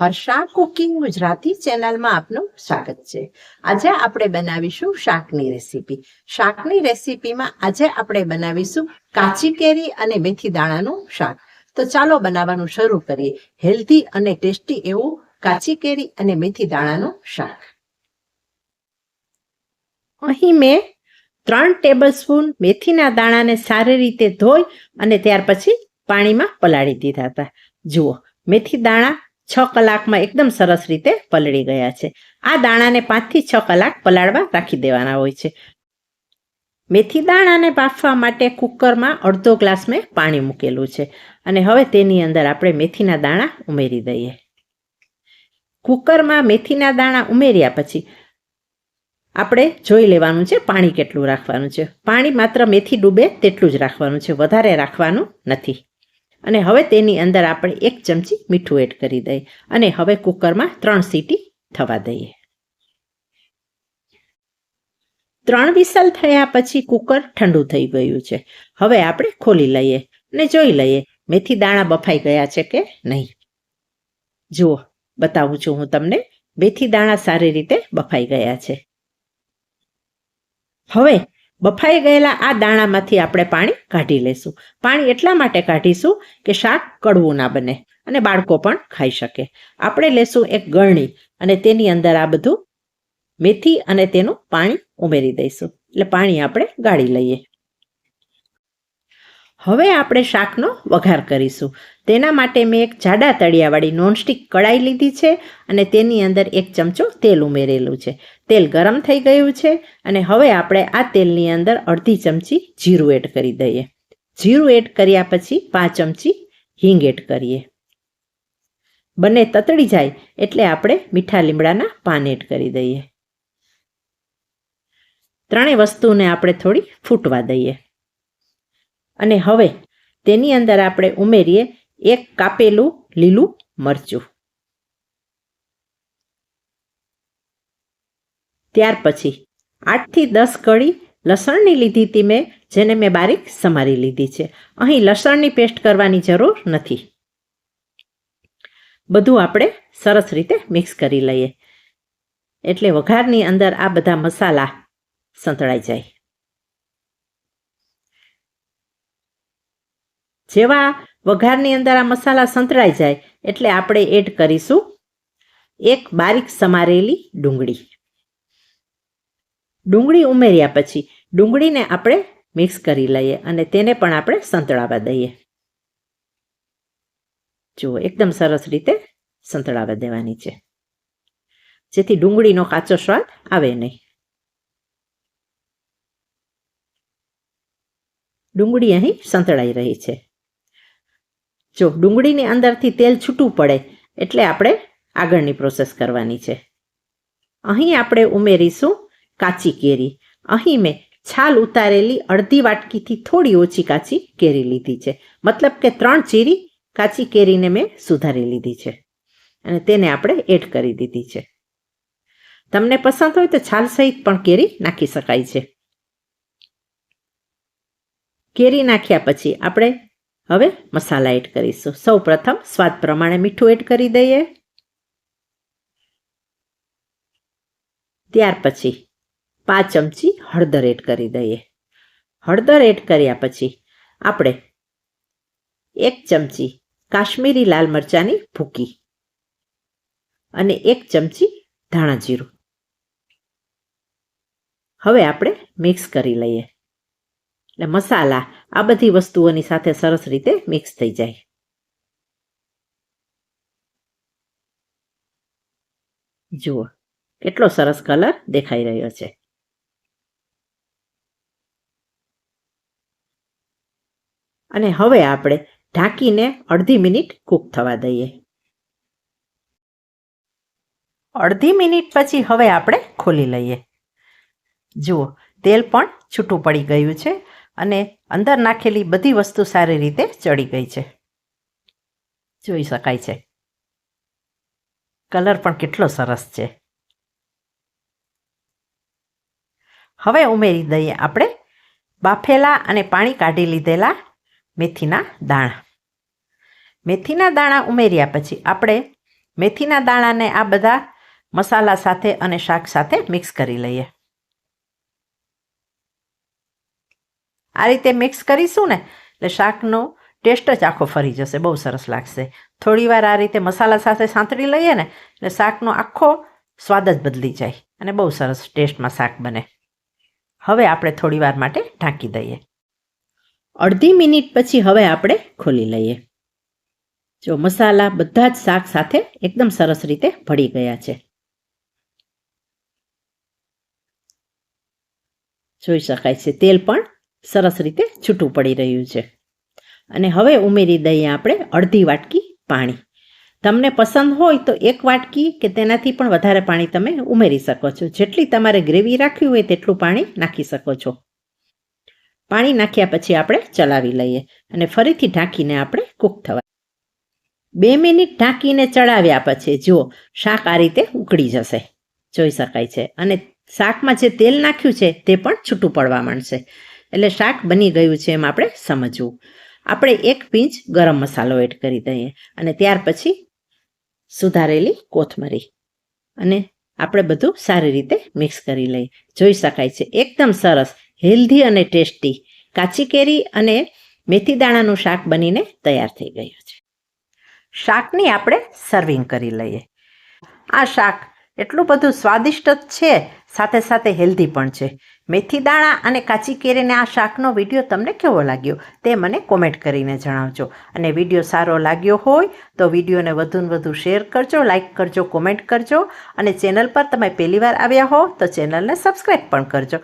Harsha cooking Gujarati ચેનલમાં આપનું સ્વાગત છે. આજે આપણે બનાવીશું શાકની રેસીપી. શાકની રેસીપીમાં આજે આપણે બનાવીશું કાચી કેરી અને મેથી દાણાનું શાક. તો ચાલો બનાવવાનું શરૂ કરીએ. હેલ્ધી અને ટેસ્ટી એવું કાચી કેરી અને મેથી દાણાનું શાક. અહીં મેં ત્રણ ટેબલ સ્પૂન મેથીના દાણાને સારી રીતે ધોઈ અને ત્યાર પછી પાણીમાં પલાળી દીધા હતા. જુઓ, મેથી દાણા છ કલાકમાં એકદમ સરસ રીતે પલળી ગયા છે. આ દાણાને પાંચથી છ કલાક પલાળવા રાખી દેવાના હોય છે. મેથી દાણાને બાફવા માટે કુકરમાં અડધો ગ્લાસ મેં પાણી મૂકેલું છે. અને હવે તેની અંદર આપણે મેથીના દાણા ઉમેરી દઈએ. કુકરમાં મેથીના દાણા ઉમેર્યા પછી આપણે જોઈ લેવાનું છે પાણી કેટલું રાખવાનું છે. પાણી માત્ર મેથી ડૂબે તેટલું જ રાખવાનું છે. વધારે રાખવાનું નથી. અને હવે તેની અંદર આપણે એક ચમચી મીઠું એડ કરી દઈએ. અને હવે કુકરમાં ત્રણ સીટી થવા દઈએ. ત્રણ વિસલ થયા પછી કુકર ઠંડુ થઈ ગયું છે. હવે આપણે ખોલી લઈએ અને જોઈ લઈએ મેથી દાણા બફાઈ ગયા છે કે નહીં. જુઓ, બતાવું છું હું તમને, મેથી દાણા સારી રીતે બફાઈ ગયા છે. હવે બફાઈ ગયેલા આ દાણામાંથી આપણે પાણી કાઢી લેશું. પાણી એટલા માટે કાઢીશું કે શાક કડવું ના બને અને બાળકો પણ ખાઈ શકે. આપણે લેશું એક ગળણી અને તેની અંદર આ બધું મેથી અને તેનું પાણી ઉમેરી દઈશું. એટલે પાણી આપણે ગાળી લઈએ. હવે આપણે શાકનો વઘાર કરીશું. તેના માટે મેં એક જાડા તળિયાવાળી નોનસ્ટિક કડાઈ લીધી છે અને તેની અંદર એક ચમચો તેલ ઉમેરેલું છે. તેલ ગરમ થઈ ગયું છે અને હવે આપણે આ તેલની અંદર અડધી ચમચી જીરું એડ કરી દઈએ. જીરું એડ કર્યા પછી પાંચ ચમચી હિંગ એડ કરીએ. બંને તતડી જાય એટલે આપણે મીઠા લીમડાના પાન એડ કરી દઈએ. ત્રણેય વસ્તુને આપણે થોડી ફૂટવા દઈએ. અને હવે તેની અંદર આપણે ઉમેરીએ એક કાપેલું લીલું મરચું. ત્યાર પછી આઠથી દસ કળી લસણની લીધી હતી મેં, જેને મેં બારીક સમારી લીધી છે. અહીં લસણની પેસ્ટ કરવાની જરૂર નથી. બધું આપણે સરસ રીતે મિક્સ કરી લઈએ. એટલે વઘારની અંદર આ બધા મસાલા સંતળાઈ જાય. જેવા વઘારની અંદર આ મસાલા સંતળાઈ જાય એટલે આપણે એડ કરીશું એક બારીક સમારેલી ડુંગળી. ડુંગળી ઉમેર્યા પછી ડુંગળીને આપણે મિક્સ કરી લઈએ અને તેને પણ આપણે સંતળાવા દઈએ. જુઓ, એકદમ સરસ રીતે સંતળાવા દેવાની છે. જેથી ડુંગળીનો કાચો સ્વાદ આવે નહીં. ડુંગળી અહીં સંતળાઈ રહી છે. જો ડુંગળીની અંદરથી તેલ છૂટું પડે, એટલે આપણે આગળની પ્રોસેસ કરવાની છે. અહીં આપણે ઉમેરીશું કાચી કેરી. અહીં મેં છાલ ઉતારેલી અડધી વાટકીથી થોડી ઓછી કાચી કેરી લીધી છે. મતલબ કે ત્રણ ચીરી કાચી કેરીને મેં સુધારી લીધી છે. અને તેને આપણે એડ કરી દીધી છે. તમને પસંદ હોય તો છાલ સહિત પણ કેરી નાખી શકાય છે. કેરી નાખ્યા પછી આપણે હવે મસાલા એડ કરીશું. સૌ પ્રથમ સ્વાદ પ્રમાણે મીઠું એડ કરી દઈએ. ત્યાર પછી પાંચ ચમચી હળદર એડ કરી દઈએ. હળદર એડ કર્યા પછી આપણે એક ચમચી કાશ્મીરી લાલ મરચાંની ભૂકી અને એક ચમચી ધાણા જીરું. હવે આપણે મિક્સ કરી લઈએ. એટલે મસાલા આ બધી વસ્તુઓની સાથે સરસ રીતે મિક્સ થઈ જાય. જુઓ, કેટલો સરસ કલર દેખાઈ રહ્યો છે. અને હવે આપણે ઢાંકીને અડધી મિનિટ કૂક થવા દઈએ. અડધી મિનિટ પછી હવે આપણે ખોલી લઈએ. જુઓ, તેલ પણ છૂટું પડી ગયું છે અને અંદર નાખેલી બધી વસ્તુ સારી રીતે ચડી ગઈ છે. જોઈ શકાય છે. કલર પણ કેટલો સરસ છે. હવે ઉમેરી દઈએ આપણે બાફેલા અને પાણી કાઢી લીધેલા મેથીના દાણા. મેથીના દાણા ઉમેર્યા પછી આપણે મેથીના દાણાને આ બધા મસાલા સાથે અને શાક સાથે મિક્સ કરી લઈએ. આ રીતે મિક્સ કરીશું ને, એટલે શાકનો ટેસ્ટ જ આખો ફરી જશે, બહુ સરસ લાગશે. થોડીવાર આ રીતે મસાલા સાથે સાંતળી લઈએ ને, એટલે શાકનો આખો સ્વાદ જ બદલી જાય અને બહુ સરસ ટેસ્ટમાં શાક બને. હવે આપણે થોડીવાર માટે ઢાંકી દઈએ. અડધી મિનિટ પછી હવે આપણે ખોલી લઈએ. જો મસાલા બધા જ શાક સાથે એકદમ સરસ રીતે ભળી ગયા છે. જોઈ શકાય છે, તેલ પણ સરસ રીતે છૂટું પડી રહ્યું છે. અને હવે ઉમેરી દઈએ આપણે અડધી વાટકી પાણી. તમને પસંદ હોય તો એક વાટકી કે તેનાથી પણ વધારે પાણી તમે ઉમેરી શકો છો. જેટલી તમારે ગ્રેવી રાખવી હોય તેટલું પાણી નાખી શકો છો. પાણી નાખ્યા પછી આપણે ચલાવી લઈએ અને ફરીથી ઢાંકીને આપણે કૂક થવા. બે મિનિટ ઢાંકીને ચડાવ્યા પછી જુઓ, શાક આ રીતે ઉકળી જશે. જોઈ શકાય છે. અને શાકમાં જે તેલ નાખ્યું છે તે પણ છૂટું પડવા માંડશે. એટલે શાક બની ગયું છે એમ આપણે સમજવું. આપણે એક પીંચ ગરમ મસાલો એડ કરી દઈએ અને ત્યાર પછી સુધારેલી કોથમરી. અને આપણે બધું સારી રીતે મિક્સ કરી લઈએ. જોઈ શકાય છે, એકદમ સરસ, હેલ્ધી અને ટેસ્ટી કાચી કેરી અને મેથી દાણાનું શાક બનીને તૈયાર થઈ ગયું છે. શાકની આપણે સર્વિંગ કરી લઈએ. આ શાક એટલું બધું સ્વાદિષ્ટ જ છે, સાથે સાથે હેલ્ધી પણ છે. મેથી દાણા અને કાચી કેરીને આ શાકનો વીડિયો તમને કેવો લાગ્યો તે મને કોમેન્ટ કરીને જણાવજો. અને વીડિયો સારો લાગ્યો હોય તો વિડીયોને વધુને વધુ શેર કરજો લાઇક કરજો, કોમેન્ટ કરજો. અને ચેનલ પર તમે પહેલીવાર આવ્યા હો તો ચેનલને સબસ્ક્રાઈબ પણ કરજો.